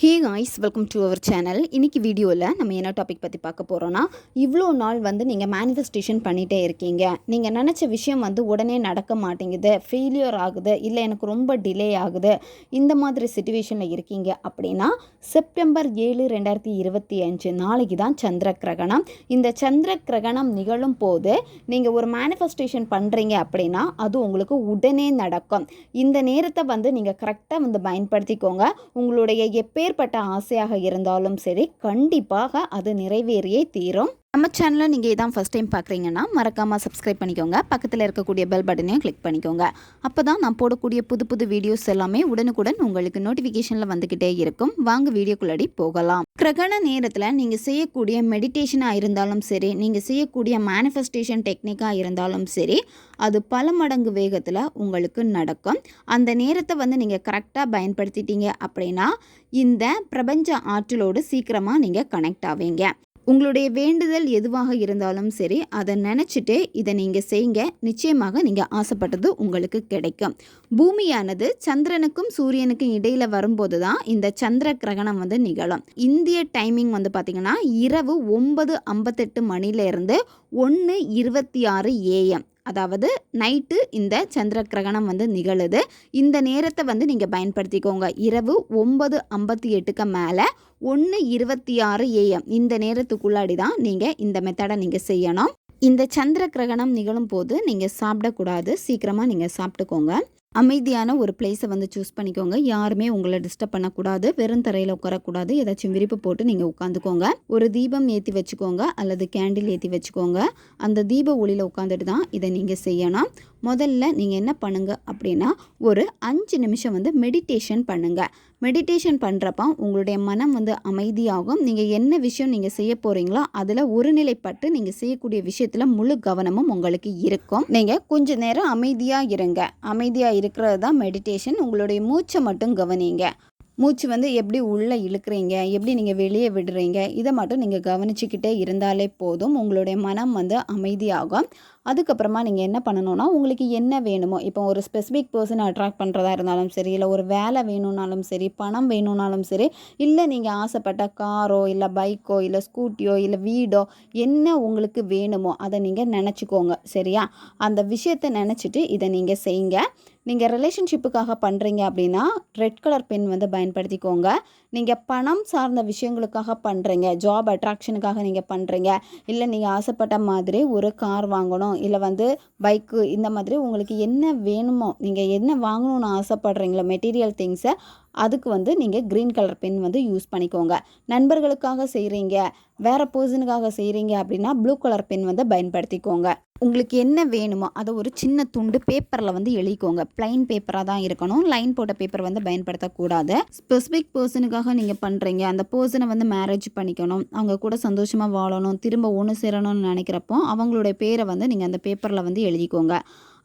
Hey guys welcome to our channel இன்றைக்கி வீடியோவில் நம்ம என்ன டாபிக் பற்றி பார்க்க போகிறோன்னா இவ்வளோ நாள் வந்து நீங்கள் மேனிஃபெஸ்டேஷன் பண்ணிகிட்டே இருக்கீங்க. நீங்கள் நினச்ச விஷயம் வந்து உடனே நடக்க மாட்டேங்குது ஃபெயிலியர் ஆகுது இல்லை எனக்கு ரொம்ப டிலே ஆகுது இந்த மாதிரி சுச்சுவேஷனில் இருக்கீங்க அப்படின்னா செப்டம்பர் ஏழு ரெண்டாயிரத்தி இருபத்தி அஞ்சு நாளைக்கு தான் சந்திர கிரகணம். இந்த சந்திர கிரகணம் நிகழும் போது நீங்கள் ஒரு மேனிஃபெஸ்டேஷன் பண்ணுறீங்க அப்படின்னா அது உங்களுக்கு உடனே நடக்கும். இந்த நேரத்தை வந்து நீங்கள் கரெக்டாக வந்து பயன்படுத்திக்கோங்க. உங்களுடைய எப்பேற்பட்ட ஆசையாக இருந்தாலும் சரி கண்டிப்பாக அது நிறைவேறியே தீரும். நம்ம சேனலை நீங்கள் இதான் ஃபஸ்ட் டைம் பார்க்குறீங்கன்னா மறக்காமல் சப்ஸ்கிரைப் பண்ணிக்கோங்க. பக்கத்தில் இருக்கக்கூடிய பெல் பட்டனையும் கிளிக் பண்ணிக்கோங்க. அப்போ தான் நான் போடக்கூடிய புது புது வீடியோஸ் எல்லாமே உடனுக்குடன் உங்களுக்கு நோட்டிஃபிகேஷனில் வந்துக்கிட்டே இருக்கும். வாங்க வீடியோக்குள்ளடி போகலாம். கிரகண நேரத்தில் நீங்கள் செய்யக்கூடிய மெடிடேஷனாக இருந்தாலும் சரி நீங்கள் செய்யக்கூடிய மேனிஃபெஸ்டேஷன் டெக்னிக்காக இருந்தாலும் சரி அது பல மடங்கு வேகத்தில் உங்களுக்கு நடக்கும். அந்த நேரத்தை வந்து நீங்கள் கரெக்டாக பயன்படுத்திட்டீங்க அப்படின்னா இந்த பிரபஞ்ச ஆற்றலோடு சீக்கிரமாக நீங்கள் கனெக்ட் ஆவீங்க. உங்களுடைய வேண்டுதல் எதுவாக இருந்தாலும் சரி அதை நினச்சிட்டு இதை நீங்கள் செய்யுங்க நிச்சயமாக நீங்கள் ஆசைப்பட்டது உங்களுக்கு கிடைக்கும். பூமியானது சந்திரனுக்கும் சூரியனுக்கும் இடையில் வரும்போது தான் இந்த சந்திர கிரகணம் வந்து நிகழும். இந்திய டைமிங் வந்து பார்த்திங்கன்னா இரவு ஒன்பது ஐம்பத்தெட்டு மணிலேருந்து ஒன்று இருபத்தி ஆறு ஏஎம் அதாவது நைட்டு இந்த சந்திர கிரகணம் வந்து நிகழுது. இந்த நேரத்தை வந்து நீங்கள் பயன்படுத்திக்கோங்க. இரவு ஒன்பது ஐம்பத்தி எட்டுக்கு மேலே ஒன்று இருபத்தி ஆறு ஏஎம் இந்த நேரத்துக்குள்ளாடி தான் நீங்கள் இந்த மெத்தடை நீங்கள் செய்யணும். இந்த சந்திர கிரகணம் நிகழும் போது நீங்கள் சாப்பிடக்கூடாது. சீக்கிரமாக நீங்கள் சாப்பிட்டுக்கோங்க. அமைதியான ஒரு பிளேஸை வந்து சூஸ் பண்ணிக்கோங்க. யாருமே உங்களை டிஸ்டர்ப் பண்ணக்கூடாது. வெறும் தரையில் உட்காரக்கூடாது. ஏதாச்சும் விரிப்பு போட்டு நீங்கள் உட்காந்துக்கோங்க. ஒரு தீபம் ஏற்றி வச்சுக்கோங்க. அல்லது கேண்டில் ஏற்றி வச்சுக்கோங்க. அந்த தீப ஒளியில் உட்காந்துட்டு தான் இதை நீங்கள் செய்யணும். முதல்ல நீங்கள் என்ன பண்ணுங்க அப்படின்னா ஒரு அஞ்சு நிமிஷம் வந்து மெடிடேஷன் பண்ணுங்கள் மெடிடேஷன் பண்ணுறப்ப உங்களுடைய மனம் வந்து அமைதியாகும். நீங்கள் என்ன விஷயம் நீங்கள் செய்ய போகிறீங்களோ அதில் ஒருநிலைப்பட்டு நீங்கள் செய்யக்கூடிய விஷயத்தில் முழு கவனமும் உங்களுக்கு இருக்கும். நீங்கள் கொஞ்ச நேரம் அமைதியாக இருங்க. அமைதியாக இருக்கிறது தான் மெடிடேஷன் உங்களுடைய மூச்சை மட்டும் கவனிங்க. மூச்சு வந்து எப்படி உள்ளே இழுக்கிறீங்க? எப்படி நீங்கள் வெளியே விடுறீங்க? இதை மட்டும் நீங்கள் கவனிச்சுக்கிட்டே இருந்தாலே போதும். உங்களுடைய மனம் வந்து அமைதியாகும். அதுக்கப்புறமா நீங்கள் என்ன பண்ணணும்னா உங்களுக்கு என்ன வேணுமோ இப்போ ஒரு ஸ்பெசிஃபிக் பர்சன் அட்ராக்ட் பண்ணுறதா இருந்தாலும் சரி இல்லை ஒரு வேலை வேணும்னாலும் சரி பணம் வேணும்னாலும் சரி இல்லை நீங்கள் ஆசைப்பட்ட காரோ இல்லை பைக்கோ இல்லை ஸ்கூட்டியோ இல்லை வீடோ என்ன உங்களுக்கு வேணுமோ அதை நீங்கள் நினச்சிக்கோங்க சரியா? அந்த விஷயத்தை நினச்சிட்டு இதை நீங்கள் செய்யுங்க. நீங்கள் ரிலேஷன்ஷிப்புக்காக பண்ணுறீங்க அப்படின்னா ரெட் கலர் பென் வந்து பயன்படுத்திக்கோங்க. நீங்கள் பணம் சார்ந்த விஷயங்களுக்காக பண்ணுறீங்க ஜாப் அட்ராக்ஷனுக்காக நீங்கள் பண்ணுறீங்க இல்லை நீங்கள் ஆசைப்பட்ட மாதிரி ஒரு கார் வாங்கணும் இல்லை வந்து பைக்கு இந்த மாதிரி உங்களுக்கு என்ன வேணுமோ நீங்கள் என்ன வாங்கணும்னு ஆசைப்படுறீங்களோ மெட்டீரியல் திங்ஸை அதுக்கு வந்து நீங்கள் க்ரீன் கலர் பென் வந்து யூஸ் பண்ணிக்கோங்க. நண்பர்களுக்காக செய்கிறீங்க வேறு பர்சனுக்காக செய்கிறீங்க அப்படின்னா ப்ளூ கலர் பென் வந்து பயன்படுத்திக்கோங்க. உங்களுக்கு என்ன வேணுமோ அதை ஒரு சின்ன துண்டு பேப்பரில் வந்து எழுதிக்கோங்க. பிளைன் பேப்பராக தான் இருக்கணும். லைன் போட்ட பேப்பர் வந்து பயன்படுத்தக்கூடாது. ஸ்பெசிஃபிக் பர்சனுக்காக நீங்கள் பண்ணுறீங்க அந்த பர்சனை வந்து மேரேஜ் பண்ணிக்கணும். அவங்க கூட சந்தோஷமாக வாழணும். திரும்ப ஒன்று சேரணும்னு நினைக்கிறப்போ அவங்களுடைய பேரை வந்து நீங்கள் அந்த பேப்பரில் வந்து எழுதிக்கோங்க.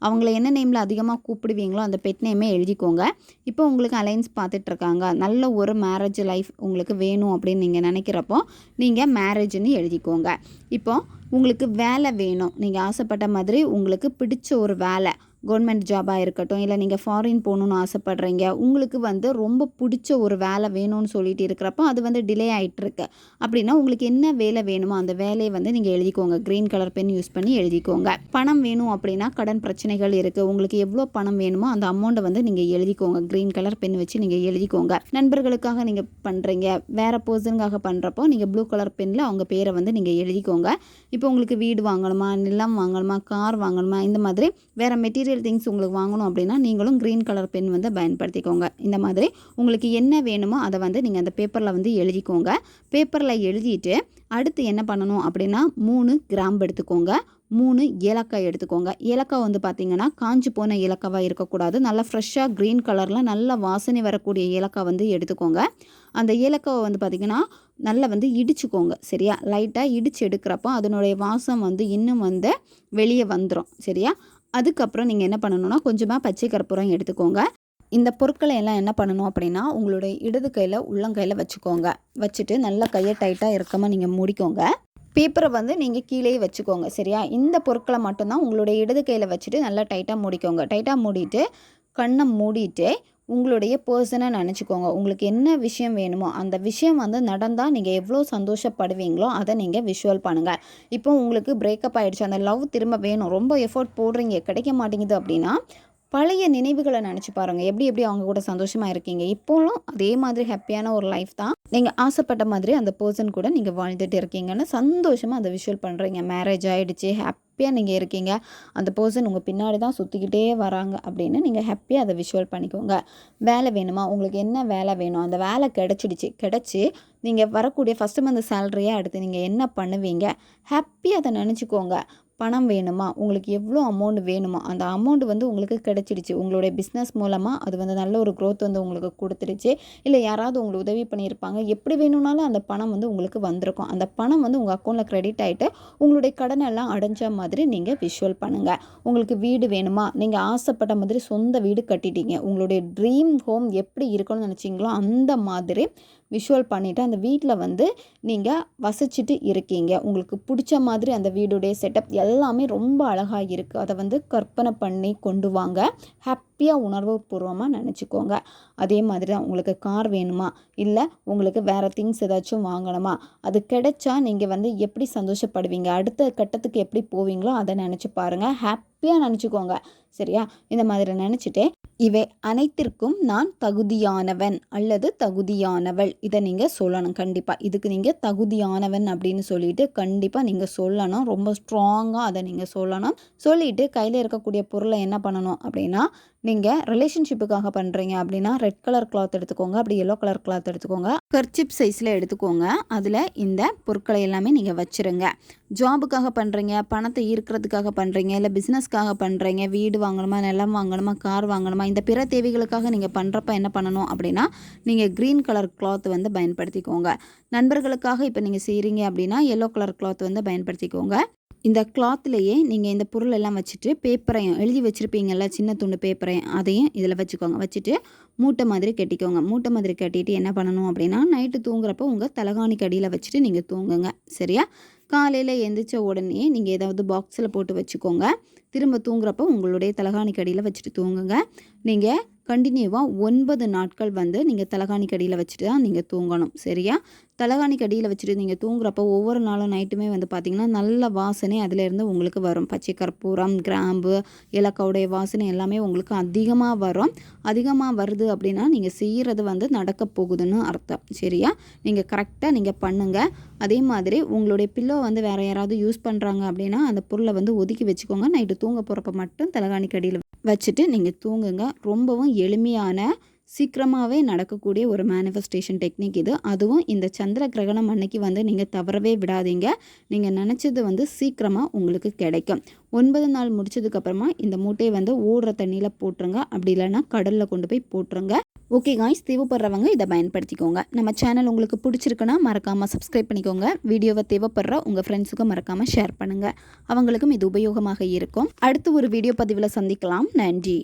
அவங்கள என்ன நேமில் அதிகமாக கூப்பிடுவீங்களோ அந்த பெட் நேமே எழுதிக்கோங்க. இப்போ உங்களுக்கு அலைன்ஸ் பார்த்துட்ருக்காங்க. நல்ல ஒரு மேரேஜ் லைஃப் உங்களுக்கு வேணும் அப்படின்னு நீங்கள் நினைக்கிறப்போ நீங்கள் மேரேஜ்னு எழுதிக்கோங்க. இப்போ உங்களுக்கு வேலை வேணும். நீங்கள் ஆசைப்பட்ட மாதிரி உங்களுக்கு பிடிச்ச ஒரு வேலை. கவர்மெண்ட் ஜாபாக இருக்கட்டும் இல்லை நீங்கள் ஃபாரின் போகணுன்னு ஆசைப்பட்றீங்க உங்களுக்கு வந்து ரொம்ப பிடிச்ச ஒரு வேலை வேணும்னு சொல்லிட்டு இருக்கிறப்போ அது வந்து டிலே ஆகிட்டுருக்கு அப்படின்னா உங்களுக்கு என்ன வேலை வேணுமோ அந்த வேலையை வந்து நீங்கள் எழுதிக்கோங்க. க்ரீன் கலர் பென் யூஸ் பண்ணி எழுதிக்கோங்க. பணம் வேணும் அப்படின்னா கடன் பிரச்சனைகள் இருக்குது உங்களுக்கு எவ்வளோ பணம் வேணுமோ அந்த அமௌண்ட்டை வந்து நீங்கள் எழுதிக்கோங்க. க்ரீன் கலர் பென் வச்சு நீங்கள் எழுதிக்கோங்க. நண்பர்களுக்காக நீங்கள் பண்ணுறீங்க வேறு பர்சனுக்காக பண்ணுறப்போ நீங்கள் ப்ளூ கலர் பெனில் அவங்க பேரை வந்து நீங்கள் எழுதிக்கோங்க. இப்போ உங்களுக்கு வீடு வாங்கணுமா நிலம் வாங்கணுமா கார் வாங்கணுமா இந்த மாதிரி வேறு மெட்டீரியல் மெட்டீரியல் திங்ஸ் உங்களுக்கு வாங்கணும் அப்படின்னா நீங்களும் க்ரீன் கலர் பென் வந்து பயன்படுத்திக்கோங்க. இந்த மாதிரி உங்களுக்கு என்ன வேணுமோ அதை வந்து நீங்கள் அந்த பேப்பரில் வந்து எழுதிக்கோங்க. பேப்பரில் எழுதிட்டு அடுத்து என்ன பண்ணணும் அப்படின்னா மூணு கிராம்பு எடுத்துக்கோங்க. மூணு ஏலக்காய் எடுத்துக்கோங்க. ஏலக்காய் வந்து பார்த்திங்கன்னா காஞ்சி போன ஏலக்காவாக இருக்கக்கூடாது. நல்லா ஃப்ரெஷ்ஷாக க்ரீன் கலரில் நல்ல வாசனை வரக்கூடிய ஏலக்காய் வந்து எடுத்துக்கோங்க. அந்த ஏலக்காவை வந்து பார்த்திங்கன்னா நல்லா வந்து இடிச்சுக்கோங்க. சரியா? லைட்டாக இடித்து எடுக்கிறப்போ அதனுடைய வாசம் வந்து இன்னும் வந்து வெளியே வந்துடும் சரியா? அதுக்கப்புறம் நீங்கள் என்ன பண்ணணும்னா கொஞ்சமாக பச்சை கற்பூரம் எடுத்துக்கோங்க. இந்த பொருட்களை எல்லாம் என்ன பண்ணணும் அப்படின்னா உங்களுடைய இடது கையில் உள்ளங்கையில் வச்சுக்கோங்க. வச்சுட்டு நல்லா கையை டைட்டாக இறக்காமல் நீங்கள் மூடிக்கோங்க. பேப்பரை வந்து நீங்கள் கீழே வச்சுக்கோங்க சரியா? இந்த பொருட்களை மட்டும்தான் உங்களுடைய இடது கையில் வச்சுட்டு நல்லா டைட்டாக மூடிக்கோங்க. டைட்டாக மூடிட்டு கண்ணை மூடிட்டு உங்களுடைய பர்சனை நினச்சிக்கோங்க. உங்களுக்கு என்ன விஷயம் வேணுமோ அந்த விஷயம் வந்து நடந்தால் நீங்கள் எவ்வளோ சந்தோஷப்படுவீங்களோ அதை நீங்கள் விஷுவல் பண்ணுங்கள் இப்போ உங்களுக்கு பிரேக்கப் ஆகிடுச்சு அந்த லவ் திரும்ப வேணும் ரொம்ப எஃபோர்ட் போடுறீங்க கிடைக்க மாட்டேங்குது அப்படின்னா பழைய நினைவுகளை நினச்சி பாருங்கள் எப்படி எப்படி அவங்க கூட சந்தோஷமாக இருக்கீங்க? இப்போவும் அதே மாதிரி ஹாப்பியான ஒரு லைஃப் தான். நீங்கள் ஆசைப்பட்ட மாதிரி அந்த பர்சன் கூட நீங்கள் வாழ்ந்துட்டு இருக்கீங்கன்னு சந்தோஷமாக அதை விஷுவல் பண்ணுறீங்க மேரேஜ் ஆகிடுச்சு ஹாப்பியாக நீங்கள் இருக்கீங்க. அந்த பர்சன் உங்கள் பின்னாடி தான் சுற்றிக்கிட்டே வராங்க அப்படின்னு நீங்கள் ஹாப்பியாக அதை விஷுவல் பண்ணிக்கோங்க. வேலை வேணுமா? உங்களுக்கு என்ன வேலை வேணும்? அந்த வேலை கிடச்சிடுச்சு. கிடச்சி நீங்கள் வரக்கூடிய ஃபஸ்ட்டு மந்த் சேலரியாக எடுத்து நீங்கள் என்ன பண்ணுவீங்க? ஹாப்பியாக அதை நினச்சிக்கோங்க. பணம் வேணுமா? உங்களுக்கு எவ்வளோ அமௌண்ட் வேணுமா? அந்த அமௌண்ட் வந்து உங்களுக்கு கிடச்சிடுச்சு. உங்களுடைய பிஸ்னஸ் மூலமாக அது வந்து நல்ல ஒரு க்ரோத் வந்து உங்களுக்கு கொடுத்துருச்சு இல்லை யாராவது உங்களுக்கு உதவி பண்ணியிருப்பாங்க. எப்படி வேணும்னாலும் அந்த பணம் வந்து உங்களுக்கு வந்திருக்கும். அந்த பணம் வந்து உங்கள் அக்கௌண்ட்டில் க்ரெடிட் ஆகிட்டு உங்களுடைய கடனை எல்லாம் அடைஞ்ச மாதிரி நீங்கள் விஷுவல் பண்ணுங்கள் உங்களுக்கு வீடு வேணுமா? நீங்கள் ஆசைப்பட்ட மாதிரி சொந்த வீடு கட்டிட்டீங்க. உங்களுடைய ட்ரீம் ஹோம் எப்படி இருக்கணும்னு நினச்சிங்களோ அந்த மாதிரி விஷுவல் பண்ணிவிட்டு அந்த வீட்டில் வந்து நீங்கள் வசிச்சுட்டு இருக்கீங்க. உங்களுக்கு பிடிச்ச மாதிரி அந்த வீடுடைய செட்டப் எல்லாமே ரொம்ப அழகாக இருக்குது அதை வந்து கற்பனை பண்ணி கொண்டு வாங்க. ஹாப்பியாக உணர்வு பூர்வமாக நினச்சிக்கோங்க. அதே மாதிரி தான் உங்களுக்கு கார் வேணுமா? இல்லை உங்களுக்கு வேறு திங்ஸ் ஏதாச்சும் வாங்கணுமா? அது கிடைச்சா நீங்கள் வந்து எப்படி சந்தோஷப்படுவீங்க? அடுத்த கட்டத்துக்கு எப்படி போவீங்களோ அதை நினச்சி பாருங்கள் ஹாப்பியாக நினச்சிக்கோங்க. சரியா? இந்த மாதிரி நினச்சிட்டு இவை அனைத்திற்கும் நான் தகுதியானவன் அல்லது தகுதியானவள். இதை நீங்கள் சொல்லணும் கண்டிப்பாக இதுக்கு நீங்கள் தகுதியானவன் அப்படின்னு சொல்லிட்டு கண்டிப்பாக நீங்கள் சொல்லணும். ரொம்ப ஸ்ட்ராங்காக அதை நீங்கள் சொல்லணும். சொல்லிட்டு கையில் இருக்கக்கூடிய பொருளை என்ன பண்ணணும் அப்படின்னா நீங்கள் ரிலேஷன்ஷிப்புக்காக பண்ணுறீங்க அப்படின்னா ரெட் கலர் கிளாத் எடுத்துக்கோங்க. அப்படி எல்லோ கலர் கிளாத் எடுத்துக்கோங்க. கர்ச்சிப் சைஸில் எடுத்துக்கோங்க. அதில் இந்த பொருட்களை எல்லாமே நீங்கள் வச்சுருங்க. ஜாபுக்காக பண்ணுறீங்க பணத்தை ஈர்க்கிறதுக்காக பண்ணுறீங்க இல்லை பிஸ்னஸ்க்காக பண்ணுறீங்க வீடு வாங்கணுமா நிலம் வாங்கணுமா கார் வாங்கணுமா இந்த பிற தேவைகளுக்காக நீங்கள் பண்ணுறப்ப என்ன பண்ணணும் அப்படின்னா நீங்கள் க்ரீன் கலர் கிளாத் வந்து பயன்படுத்திக்கோங்க. நண்பர்களுக்காக இப்போ நீங்கள் செய்கிறீங்க அப்படின்னா எல்லோ கலர் கிளாத் வந்து பயன்படுத்திக்கோங்க. இந்த கிளாத்லேயே நீங்கள் இந்த பொருள் எல்லாம் வச்சுட்டு பேப்பரையும் எழுதி வச்சுருப்பீங்கள்ல சின்ன துண்டு பேப்பரையும் அதையும் இதில் வச்சுக்கோங்க. வச்சுட்டு மூட்டை மாதிரி கட்டிக்கோங்க. மூட்டை மாதிரி கட்டிட்டு என்ன பண்ணணும் அப்படின்னா நைட்டு தூங்குறப்போ உங்கள் தலகாணிக்கு அடியில் வச்சுட்டு நீங்கள் தூங்குங்க. சரியா? காலையில் எந்திரிச்ச உடனே நீங்கள் ஏதாவது பாக்ஸில் போட்டு வச்சுக்கோங்க. திரும்ப தூங்குறப்போ உங்களுடைய தலகாணிக்கு அடியில் வச்சுட்டு தூங்குங்க. நீங்கள் கண்டினியூவாக ஒன்பது நாட்கள் வந்து நீங்கள் தலகாணி கடியில் வச்சுட்டு தான் நீங்கள் தூங்கணும். சரியா? தலகாணி கடியில் வச்சுட்டு நீங்கள் தூங்குறப்போ ஒவ்வொரு நாளும் நைட்டுமே வந்து பார்த்திங்கன்னா நல்ல வாசனை அதிலேருந்து உங்களுக்கு வரும். பச்சை கற்பூரம் கிராம்பு இலக்கவுடைய வாசனை எல்லாமே உங்களுக்கு அதிகமாக வரும். அதிகமாக வருது அப்படின்னா நீங்கள் செய்கிறது வந்து நடக்க போகுதுன்னு அர்த்தம். சரியா? நீங்கள் கரெக்டாக நீங்கள் பண்ணுங்கள் அதே மாதிரி உங்களுடைய பில்லோ வந்து வேறு யாராவது யூஸ் பண்ணுறாங்க அப்படின்னா அந்த பொருளை வந்து ஒதுக்கி வச்சுக்கோங்க. நைட்டு தூங்க போகிறப்ப மட்டும் தலகாணி கடியில் வச்சுட்டு நீங்கள் தூங்குங்க. ரொம்பவும் எளிமையான சீக்கிரமாகவே நடக்கக்கூடிய ஒரு மேனிஃபெஸ்டேஷன் டெக்னிக் இது. அதுவும் இந்த சந்திர கிரகணம் அன்னைக்கு வந்து நீங்கள் தவறவே விடாதீங்க. நீங்கள் நினச்சது வந்து சீக்கிரமாக உங்களுக்கு கிடைக்கும். ஒன்பது நாள் முடிச்சதுக்கப்புறமா இந்த மூட்டையை வந்து ஓடுற தண்ணியில் போட்டுருங்க. அப்படி இல்லைன்னா கடலில் கொண்டு போய் போட்டுருங்க. ஓகே காய்ஸ் தேவைப்படுறவங்க இதை பயன்படுத்திக்கோங்க. நம்ம சேனல் உங்களுக்கு பிடிச்சிருக்குன்னா மறக்காமல் சப்ஸ்கிரைப் பண்ணிக்கோங்க. வீடியோவை தேவைப்படுற உங்கள் ஃப்ரெண்ட்ஸுக்கும் மறக்காமல் ஷேர் பண்ணுங்கள் அவங்களுக்கும் இது உபயோகமாக இருக்கும். அடுத்து ஒரு வீடியோ பதிவில் சந்திக்கலாம். நன்றி.